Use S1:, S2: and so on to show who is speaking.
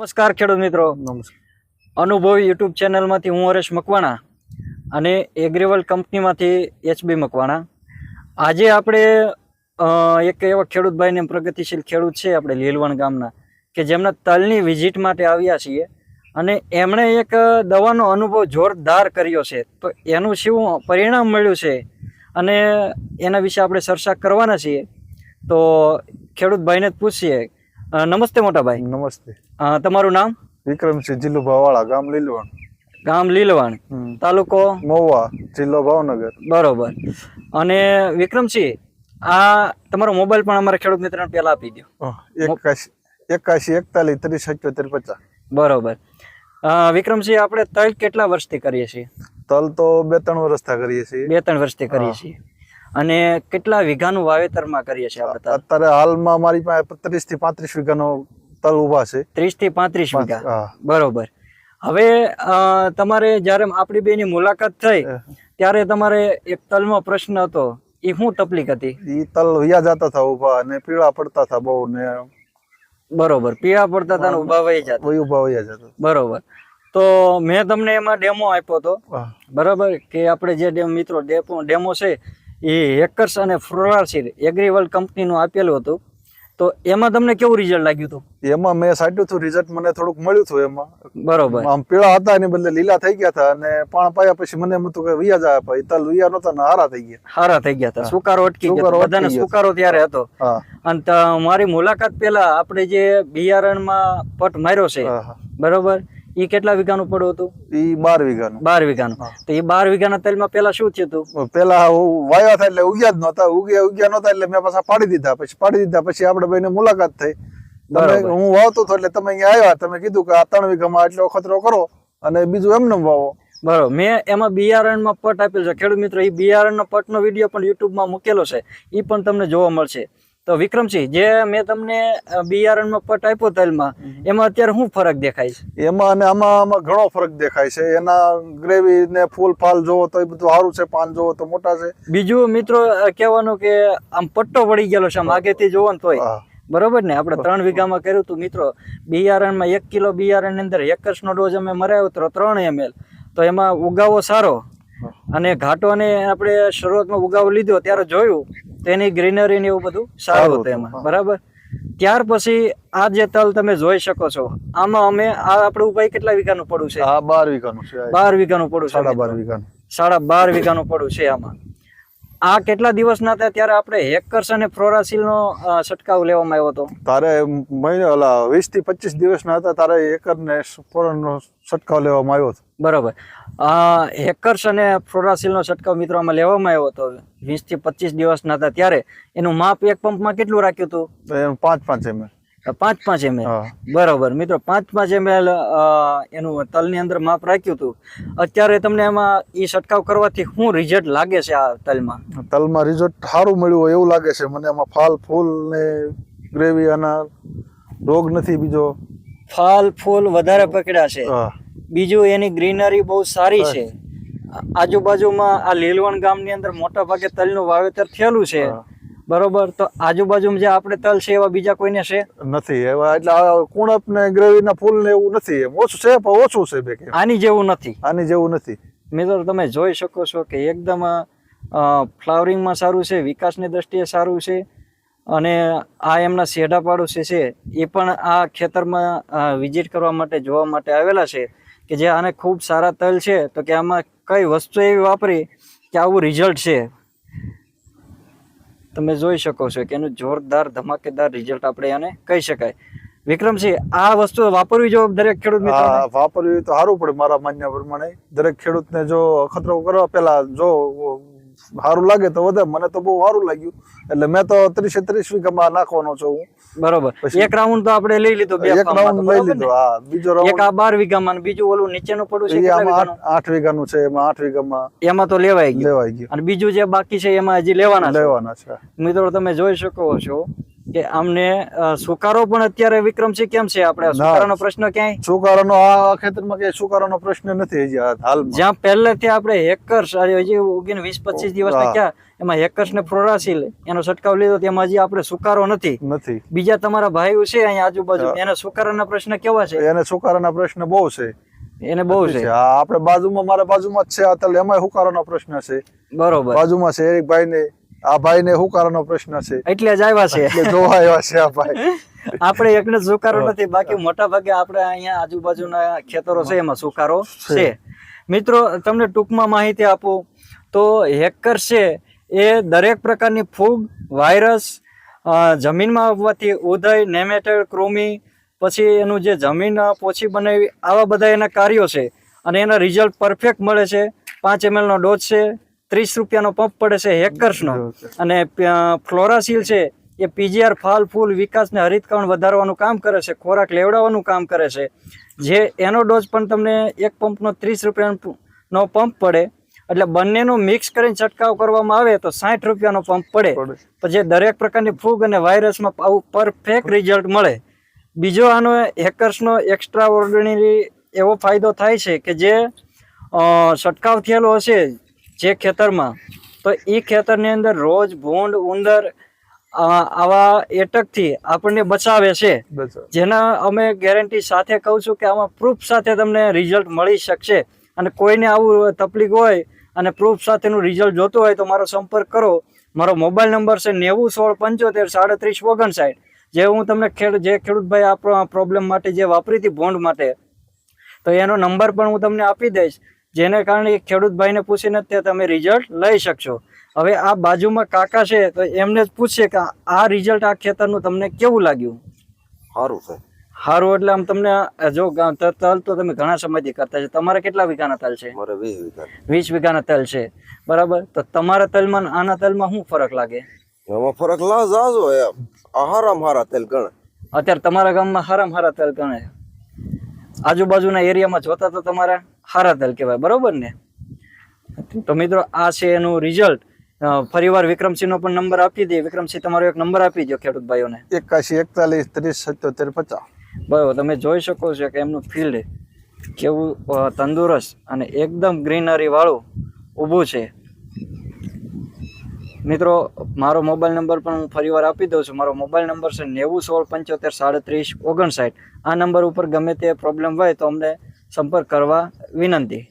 S1: નમસ્કાર ખેડૂત મિત્રો.
S2: નમસ્કાર.
S1: અનુભવી યુટ્યુબ ચેનલમાંથી હું હરેશ મકવાણા અને એગ્રીવલ કંપનીમાંથી એચબી મકવાણા. આજે આપણે એક એવા ખેડૂતભાઈને પ્રગતિશીલ ખેડૂત છે આપણે લીલવણ ગામના કે જેમના તલની વિઝિટ માટે આવ્યા છીએ. અને એમણે એક દવાનો અનુભવ જોરદાર કર્યો છે. તો એનું શું પરિણામ મળ્યું છે? અને એના વિશે આપણે ચર્ચા કરવાના છીએ. તો ખેડૂતભાઈને જ પૂછીએ નમસ્તે મોટાભાઈ.
S2: નમસ્તે.
S1: તમારું નામ?
S2: વિક્રમસિંહ જિલ્લો ભાવાળા ગામ લીલવણ.
S1: ગામ લીલવાણ. તાલુકો?
S2: મહુવા જિલ્લો ભાવનગર.
S1: બરોબર. અને વિક્રમસિંહ આ તમારો મોબાઈલ પણ અમારા ખેડૂત મિત્રને પહેલા આપી દો
S2: એકાશી એકાશી એકતાલીસ ત્રીસ અઠ્યોતેર પચાસ.
S1: બરોબર. વિક્રમસિંહ આપણે તલ કેટલા વર્ષથી કરીએ છીએ?
S2: તલ તો બે ત્રણ વર્ષથી કરીએ છીએ.
S1: બે ત્રણ વર્ષથી કરીએ છીએ. અને કેટલા વીઘાનું વાવેતરમાં કરીએ છીએ આપણે
S2: અત્યારે હાલમાં મારી પાસે ત્રીસથી પાંત્રીસ વીઘાનો તલ ઊભા છે.
S1: ત્રીસથી પાંત્રીસ વીઘા? બરોબર. હવે તમારે જ્યારે આપણી બેની મુલાકાત થઈ ત્યારે તમારે એક તલમાં પ્રશ્ન હતો. એ શું તકલીફ હતી?
S2: એ તલ વ્યા જતા હતા ઊભા અને પીળા પડતા હતા બહુ ને
S1: બરોબર. પીળા પડતા હતા ઊભા વહી જતા.
S2: ઊભા વહી જતા.
S1: બરોબર. તો મેં તમને એમાં ડેમો આપ્યો હતો. બરાબર? કે આપણે જે ડેમ મિત્રો ડેપો ડેમો છે એ હેકર્સ અને ફ્રોરાસીર એગ્રીવલ કંપનીનું આપેલું હતું. તો એમાં તમને કેવું રિઝલ્ટ લાગ્યું હતું?
S2: એમાં મેં સાટ્યું હતું રિઝલ્ટ મને થોડુંક મળ્યું હતું એમાં.
S1: બરોબર.
S2: આમ પીળા હતા એની બદલે લીલા થઈ ગયા હતા અને પાણ પાયા પછી મને એમ હતું કે વિયા જાય પછી તલ વિયા નતા ને હારા થઈ ગયા.
S1: હારા થઈ ગયા હતા. સુકારો અટકી ગયો
S2: સુકારો
S1: બધાને સુકારો ત્યારે હતો. અને મારી મુલાકાત પહેલા આપણે જે બિયારણમાં પટ માર્યો છે બરોબર? એ કેટલા વીઘાનું પડ્યું હતું?
S2: ઈ બાર વીઘાનું.
S1: બાર વીઘાનું. તો એ બાર વીઘાના તેલમાં પેલા શું થયું હતું?
S2: પેલા વાયા થાય એટલે ઉગ્યા જ નહોતા. ઉગ્યા ઉગ્યા નહોતા એટલે મેં પાછા પાડી દીધા. પછી પાડી દીધા પછી આપણે બેને મુલાકાત થઈ. તમે હું વાવતો હતો એટલે તમે અહીંયા આવ્યા. તમે કીધું કે આ ત્રણ વીઘામાં એટલો ખતરો કરો અને બીજું એમને વાવો.
S1: બરોબર. મેં એમાં બિયારણમાં પટ આપેલ છે. ખેડૂત મિત્રો એ બિયારણનો પટનો વીડિયો પણ યુટ્યુબમાં મૂકેલો છે. એ પણ તમને જોવા મળશે. તો વિક્રમસિંહ જે મેં તમને બિયારણમાં પટ આપ્યો તલમાં એમાં અત્યારે શું ફરક દેખાય છે?
S2: એમાં અને આમાં આમાં ઘણો ફરક દેખાય છે. એના ગ્રેવી ને ફૂલ ફાલ જોવો તો એ બધું સારું છે પાન જોવો તો મોટા છે.
S1: બીજું મિત્રો કહેવાનું કે આમ પટ્ટો વળી ગયેલો છે આમ આગેથી જોવો ને તોય. બરોબર ને? આપણે ત્રણ વીઘામાં કર્યું હતું મિત્રો. બિયારણમાં એક કિલો બિયારણની અંદર એકર્સનો ડોઝ અમે મરાયો હતો ત્રણ એમએલ તો એમાં ઉગાવો સારો. અને ઘાટોને આપણે શરૂઆતમાં ઉગાવો લીધો ત્યારે જોયું. તો એની ગ્રીનરી ને એવું બધું સારું હતું એમાં. બરાબર? ત્યાર પછી આ જે તલ તમે જોઈ શકો છો આમાં અમે આ આપણું ભાઈ કેટલા વીઘાનું પડું છે?
S2: બાર વીઘાનું છે
S1: બાર વીઘાનું પડું છે
S2: સાડા બાર. વીઘાનું.
S1: સાડા બાર વીઘાનું પડું છે આમાં. આ કેટલા દિવસના હતા ત્યારે આપણે હેકર્સ અને ફ્લોરાસિલનો છટકાવ લેવામાં આવ્યો હતો.
S2: તારે મહિને ઓલા વીસથી પચીસ દિવસના હતા તારે એકર ને નો છંટકાવ લેવામાં આવ્યો હતો.
S1: બરાબર. આ હેકર્સ અને ફ્લોરાસિલનો છંટકાવ મિત્રો આમાં લેવામાં આવ્યો હતો. વીસથી પચીસ દિવસના હતા ત્યારે. એનું માપ એક પંપમાં કેટલું રાખ્યું હતું?
S2: પાંચ પાંચ એમ.
S1: પાંચ પાંચ એમએલ બરાબર. મિત્રો પાંચ પાંચ એમએલ એનું તલની અંદર માપ રાખ્યું હતું. અત્યારે તમને એમાં એ છંટકાવ કરવાથી શું રિઝલ્ટ લાગે છે આ તલમાં?
S2: તલમાં રિઝલ્ટ સારું મળ્યું હોય એવું લાગે છે. મને એમાં ફાલ ફૂલ ને ગ્રેવી અને રોગ નથી બીજો.
S1: ફાલ ફૂલ વધારે પકડ્યા છે. બીજું એની ગ્રીનરી બહુ સારી છે. આજુબાજુમાં આ લીલવણ ગામની અંદર મોટા ભાગે તલનું વાવેતર થયેલું છે. બરોબર? તો આજુબાજુમાં જે આપણે તલ છે એવા બીજા કોઈને છે?
S2: નથી. એવા એટલે કુણપ ને ગ્રેવી ના ફૂલ ને એવું નથી. એમ ઓછું છે પણ ઓછું છે બે
S1: આની જેવું નથી.
S2: આની જેવું નથી.
S1: મિત્રો તમે જોઈ શકો છો કે એકદમ ફ્લાવરિંગમાં સારું છે વિકાસની દ્રષ્ટિએ સારું છે અને આ એમના શેઢા પાડોશી છે એ પણ આ ખેતરમાં વિઝિટ કરવા માટે જોવા માટે આવેલા છે કે જે આને ખૂબ સારા તલ છે તો કે આમાં કઈ વસ્તુ એવી વાપરી કે આવું રિઝલ્ટ છે. તમે જોઈ શકો છો કે એનું જોરદાર ધમાકેદાર રિઝલ્ટ આપણે એને કહી શકાય. વિક્રમસિંહ, આ વસ્તુ વાપરવી જો દરેક ખેડૂત મિત્રો
S2: વાપરવી તો સારું પડે મારા માન્ય પ્રમાણે. દરેક ખેડૂતને જો ખતરો કરવા પેલા જો સારું લાગે તો વધે. મને તો બહુ સારું લાગ્યું. એટલે મેં તો ત્રીસ ત્રીસ વીઘામાં નાખવાનો છું હું.
S1: બરોબર. એક રાઉન્ડ તો આપણે લઈ લીધો બે
S2: એક રાઉન્ડ લઈ લીધો હા. બીજો
S1: એક આ બાર વીઘામાં બીજું ઓલું નીચેનું પડું છે
S2: આઠ વીઘાનું છે એમાં આઠ વીઘામાં
S1: એમાં તો લેવાય ગયું.
S2: લેવાય ગયું.
S1: અને બીજું જે બાકી છે એમાં હજી લેવાના
S2: લેવાના છે.
S1: મિત્રો તમે જોઈ શકો છો કે આમને સુકારો પણ અત્યારે વિક્રમસિંહ કેમ છે? આપણે સુકારાનો પ્રશ્ન ક્યાંય?
S2: સુકારાનો આ ખેતરમાં કે સુકારાનો પ્રશ્ન નથી હાલમાં.
S1: જ્યાં પહેલેથી આપણે હેકર્સ હજી ઉગીને વીસ પચીસ દિવસ ક્યાં? એમાં હેકર્સ ને ફ્લોરાસીલ એનો છટકાવ લીધો તેમાં હજી આપણે સુકારો નથી.
S2: નથી.
S1: બીજા તમારા ભાઈઓ છે અહીંયા આજુબાજુ. એને સુકારાના પ્રશ્ન કેવા છે?
S2: એને સુકારાના પ્રશ્ન બહુ છે.
S1: એને બહુ છે.
S2: આપણે બાજુમાં મારા બાજુમાં જ છે આ તલ એમાંય હુકારાનો પ્રશ્ન છે.
S1: બરોબર.
S2: બાજુમાં છે એક ભાઈ ને આ ભાઈ ને હુકારાનો પ્રશ્ન છે?
S1: એટલે જ આવ્યા છે.
S2: એટલે જોવા આવ્યા છે આ ભાઈ.
S1: આપણે એકને સુકારો નથી બાકી મોટા ભાગે આપણે અહીંયા આજુબાજુના ખેતરો છે એમાં સુકારો છે. મિત્રો તમને ટૂંકમાં માહિતી આપું તો હેકર છે એ દરેક પ્રકારની ફૂગ વાયરસ જમીનમાં આવવાથી ઉદય નેમેટેડ કૃમિ પછી એનું જે જમીન પોછી બનાવી આવા બધા એના કાર્યો છે. અને એના રિઝલ્ટ પરફેક્ટ મળે છે. પાંચ એમએલનો નો ડોઝ છે. ત્રીસ રૂપિયાનો પંપ પડે છે હેકર્સનો. અને ફ્લોરાસીલ છે એ પીજીઆર ફાલ ફૂલ વિકાસને હરિતકરણ વધારવાનું કામ કરે છે ખોરાક લેવડાવવાનું કામ કરે છે. જે એનો ડોઝ પણ તમને એક પંપનો ત્રીસ રૂપિયાનો પંપ પડે. એટલે બંનેનો મિક્સ કરીને છંટકાવ કરવામાં આવે તો સાઠ રૂપિયાનો પંપ પડે. તો જે દરેક પ્રકારની ફૂગ અને વાયરસમાં આવું પરફેક્ટ રિઝલ્ટ મળે. બીજો આનો હેકર્સનો એક્સ્ટ્રા ઓર્ડિનરી એવો ફાયદો થાય છે કે જે છંટકાવ થયેલો હશે જે ખેતરમાં તો એ ખેતરની અંદર રોજ ભૂંડ ઉંદર આવા એટકથી આપણને બચાવે છે. જેના અમે ગેરંટી સાથે કહું છું કે આમાં પ્રૂફ સાથે તમને રિઝલ્ટ મળી શકશે. અને કોઈને આવું તકલીફ હોય અને પ્રૂફ સાથેનું રિઝલ્ટ જોતું હોય તો મારો સંપર્ક કરો. મારો મોબાઈલ નંબર છે નેવું સોળ પંચોતેર સાડત્રીસ ઓગણસાઠ. જે હું તમને ખેડ જે ખેડૂતભાઈ આ પ્રોબ્લેમ માટે જે વાપરી હતી બોન્ડ માટે તો એનો નંબર પણ હું તમને આપી દઈશ. જેને કારણે એ ખેડૂતભાઈને પૂછીને તે તમે રિઝલ્ટ લઈ શકશો. હવે આ બાજુમાં કાકા છે તો એમને જ પૂછશે કે આ રિઝલ્ટ આ ખેતરનું તમને કેવું લાગ્યું?
S3: સારું છે.
S1: સારું એટલે આમ તમને જો તલ તો તમે ઘણા સમયથી કરતા છે. તમારે કેટલા વીઘાના તલ છે?
S3: વીસ
S1: વીઘાના તલ છે. બરાબર? તો તમારા તલમાં આના તલમાં શું ફરક લાગે?
S3: ફરક લા જાજો એમ. આ હારામ હારા તેલ ગણે.
S1: અત્યારે તમારા ગામમાં હારામ હારા તેલ ગણે. આજુબાજુના એરિયામાં જોતા તો તમારા? હારા તેલ કહેવાય બરોબર ને? તો મિત્રો આ છે એનું રિઝલ્ટ ફરીવાર વિક્રમસિંહનો પણ નંબર આપી દે. વિક્રમસિંહ તમારો એક નંબર આપી દો ખેડૂત ભાઈઓને.
S2: એકાશી એકતાલીસ ત્રીસ સત્યોતેર પચાસ.
S1: બરાબર તમે જોઈ શકો છો કે એમનું ફિલ્ડ કેવું તંદુરસ્ત અને એકદમ ગ્રીનરી વાળું ઊભું છે. મિત્રો મારો મોબાઈલ નંબર પણ હું ફરીવાર આપી દઉં છું. મારો મોબાઈલ નંબર છે નેવું સોળ પંચોતેર સાડત્રીસ ઓગણસાઠ. આ નંબર ઉપર ગમે તે પ્રોબ્લેમ હોય તો અમને સંપર્ક કરવા વિનંતી.